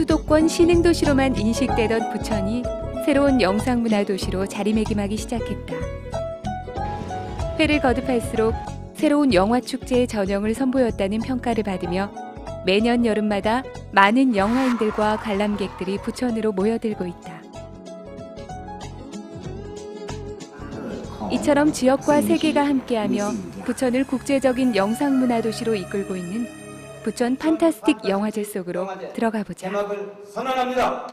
수도권 신흥도시로만 인식되던 부천이 새로운 영상문화 도시로 자리매김하기 시작했다. 회를 거듭할수록 새로운 영화축제의 전형을 선보였다는 평가를 받으며 매년 여름마다 많은 영화인들과 관람객들이 부천으로 모여들고 있다. 이처럼 지역과 세계가 함께하며 부천을 국제적인 영상문화 도시로 이끌고 있는 부천 판타스틱 영화제 속으로 들어가 보자. 개막을 선언합니다.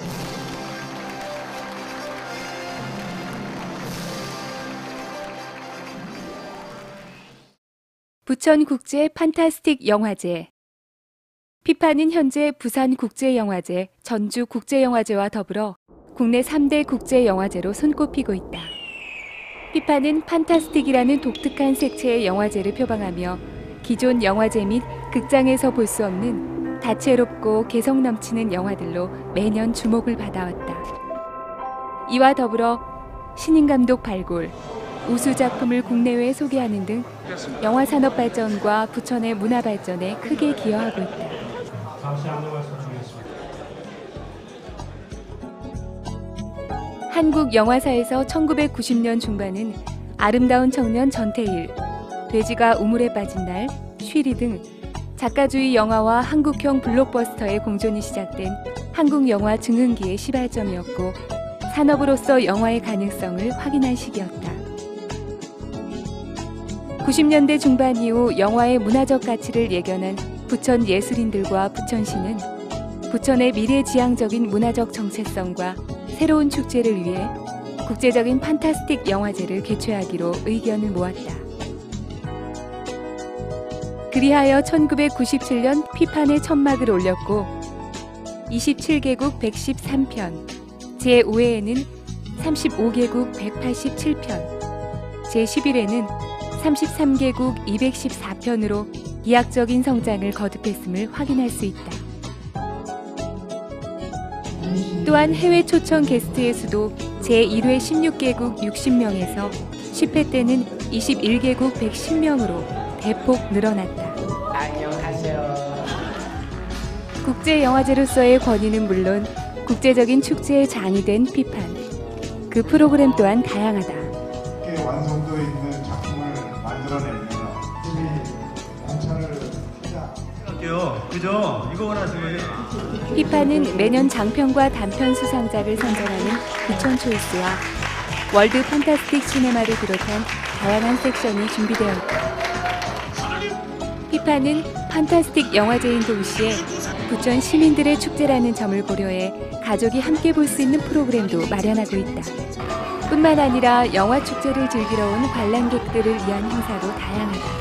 부천 국제 판타스틱 영화제. 피파는 현재 부산 국제영화제, 전주 국제영화제와 더불어 국내 3대 국제영화제로 손꼽히고 있다. 피파는 판타스틱이라는 독특한 색채의 영화제를 표방하며 기존 영화제 및 극장에서 볼 수 없는 다채롭고 개성 넘치는 영화들로 매년 주목을 받아왔다. 이와 더불어 신인 감독 발굴, 우수 작품을 국내외에 소개하는 등 영화 산업 발전과 부천의 문화 발전에 크게 기여하고 있다. 한국 영화사에서 1990년 중반은 아름다운 청년 전태일, 돼지가 우물에 빠진 날, 쉬리 등 작가주의 영화와 한국형 블록버스터의 공존이 시작된 한국 영화 증흥기의 시발점이었고 산업으로서 영화의 가능성을 확인한 시기였다. 90년대 중반 이후 영화의 문화적 가치를 예견한 부천 예술인들과 부천시는 부천의 미래지향적인 문화적 정체성과 새로운 축제를 위해 국제적인 판타스틱 영화제를 개최하기로 의견을 모았다. 그리하여 1997년 피판에 천막을 올렸고 27개국 113편, 제5회에는 35개국 187편, 제11회는 33개국 214편으로 이학적인 성장을 거듭했음을 확인할 수 있다. 또한 해외 초청 게스트의 수도 제1회 16개국 60명에서 10회 때는 21개국 110명으로 대폭 늘어났다. 국제영화제로서의 권위는 물론 국제적인 축제의 장이 된 피판. 그 프로그램 또한 다양하다. 꽤 완성도 있는 작품을 만들어내면 관찰을 하자. 할게요. 그죠? 이거 원하시면 피파는 매년 장편과 단편 수상작을 선정하는 부천 초이스와 월드 판타스틱 시네마를 비롯한 다양한 섹션이 준비되어 있다. 피파는 판타스틱 영화제인 동시에 부천 시민들의 축제라는 점을 고려해 가족이 함께 볼 수 있는 프로그램도 마련하고 있다. 뿐만 아니라 영화 축제를 즐기러 온 관람객들을 위한 행사도 다양하다.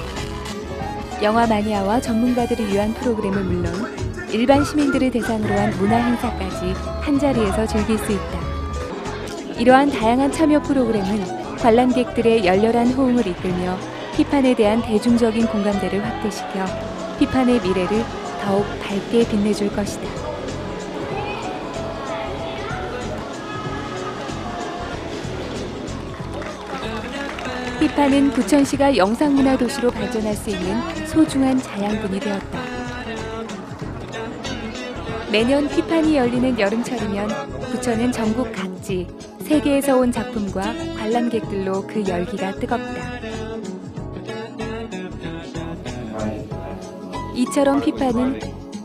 영화 마니아와 전문가들을 위한 프로그램은 물론 일반 시민들을 대상으로 한 문화 행사까지 한 자리에서 즐길 수 있다. 이러한 다양한 참여 프로그램은 관람객들의 열렬한 호응을 이끌며 피판에 대한 대중적인 공감대를 확대시켜 피판의 미래를 더욱 밝게 빛내줄 것이다. 피파는 부천시가 영상문화 도시로 발전할 수 있는 소중한 자양분이 되었다. 매년 피판이 열리는 여름철이면 부천은 전국 각지, 세계에서 온 작품과 관람객들로 그 열기가 뜨겁다. 이처럼 피파는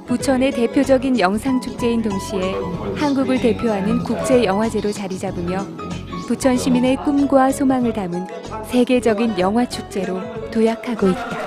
부천의 대표적인 영상 축제인 동시에 한국을 대표하는 국제 영화제로 자리 잡으며 부천 시민의 꿈과 소망을 담은 세계적인 영화 축제로 도약하고 있다.